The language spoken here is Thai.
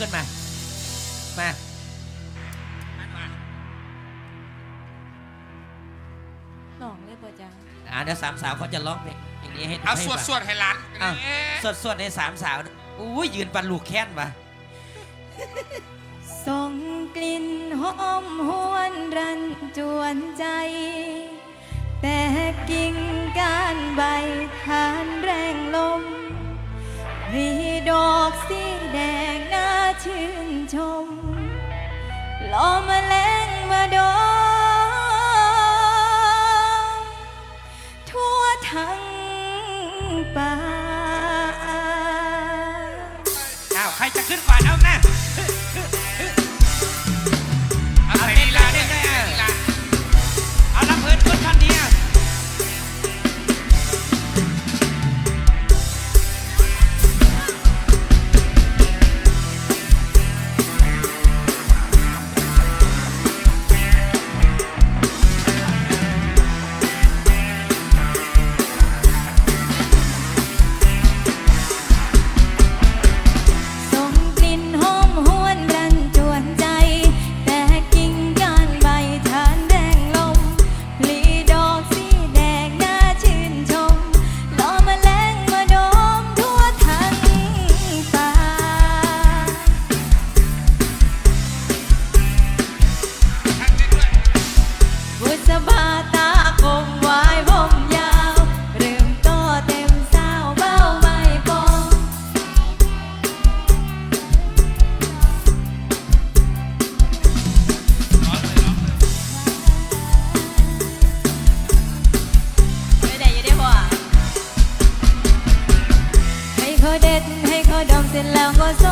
ขึ้นมา มาหลองเลยป่ะจ๊ะอ่าเดี๋ยวสามสาวเขาจะร้องเพลงอย่างนี้ให้เอาให้สวดฟัง สวดให้หลานอ้าวเอ๊ะสวดสวดในสามสาวอุ้ยยืนปันลูกแค้นวะส่งกลิ่นหอมหวนรันจวนใจ แต่กิ่งก้านใบทานแรงลมรีดอกสีแดงน่า ชื่นชมลอมาแรงมาดองทั่วทั้งป่า อ้าว ใครจะขึ้นก่อนเอานะ khó đến hay khó đồng tiền là ngô gió